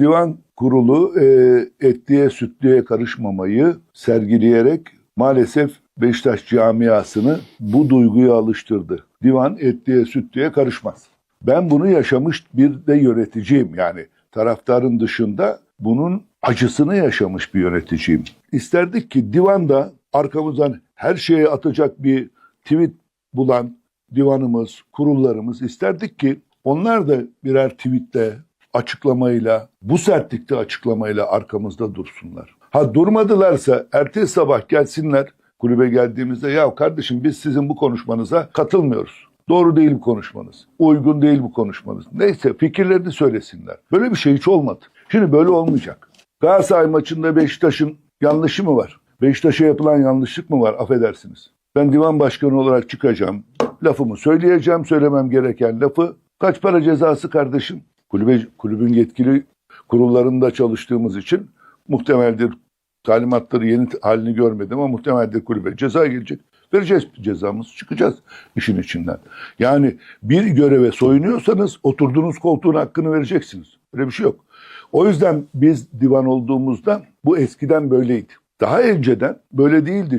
Divan kurulu e, etliye sütlüye karışmamayı sergileyerek maalesef Beşiktaş camiasını bu duyguya alıştırdı. Divan etliye sütlüye karışmaz. Ben bunu yaşamış bir de yöneticiyim yani taraftarın dışında bunun acısını yaşamış bir yöneticiyim. İsterdik ki divanda arkamızdan her şeye atacak bir tweet bulan divanımız, kurullarımız isterdik ki onlar da birer tweetle, açıklamayla, bu sertlikte açıklamayla arkamızda dursunlar. Ha durmadılarsa ertesi sabah gelsinler kulübe geldiğimizde ya kardeşim biz sizin bu konuşmanıza katılmıyoruz. Doğru değil bu konuşmanız. Uygun değil bu konuşmanız. Neyse fikirlerini söylesinler. Böyle bir şey hiç olmadı. Şimdi böyle olmayacak. Galatasaray maçında Beşiktaş'ın yanlışı mı var? Beşiktaş'a yapılan yanlışlık mı var? Affedersiniz. Ben divan başkanı olarak çıkacağım. Lafımı söyleyeceğim. Söylemem gereken lafı. Kaç para cezası kardeşim? Kulübe, kulübün yetkili kurullarında çalıştığımız için muhtemeldir talimatları yeni halini görmedim ama muhtemeldir kulübe ceza gelecek. Vereceğiz cezamız, çıkacağız işin içinden. Yani bir göreve soyunuyorsanız oturduğunuz koltuğun hakkını vereceksiniz. Öyle bir şey yok. O yüzden biz divan olduğumuzda bu eskiden böyleydi. Daha önceden böyle değildi.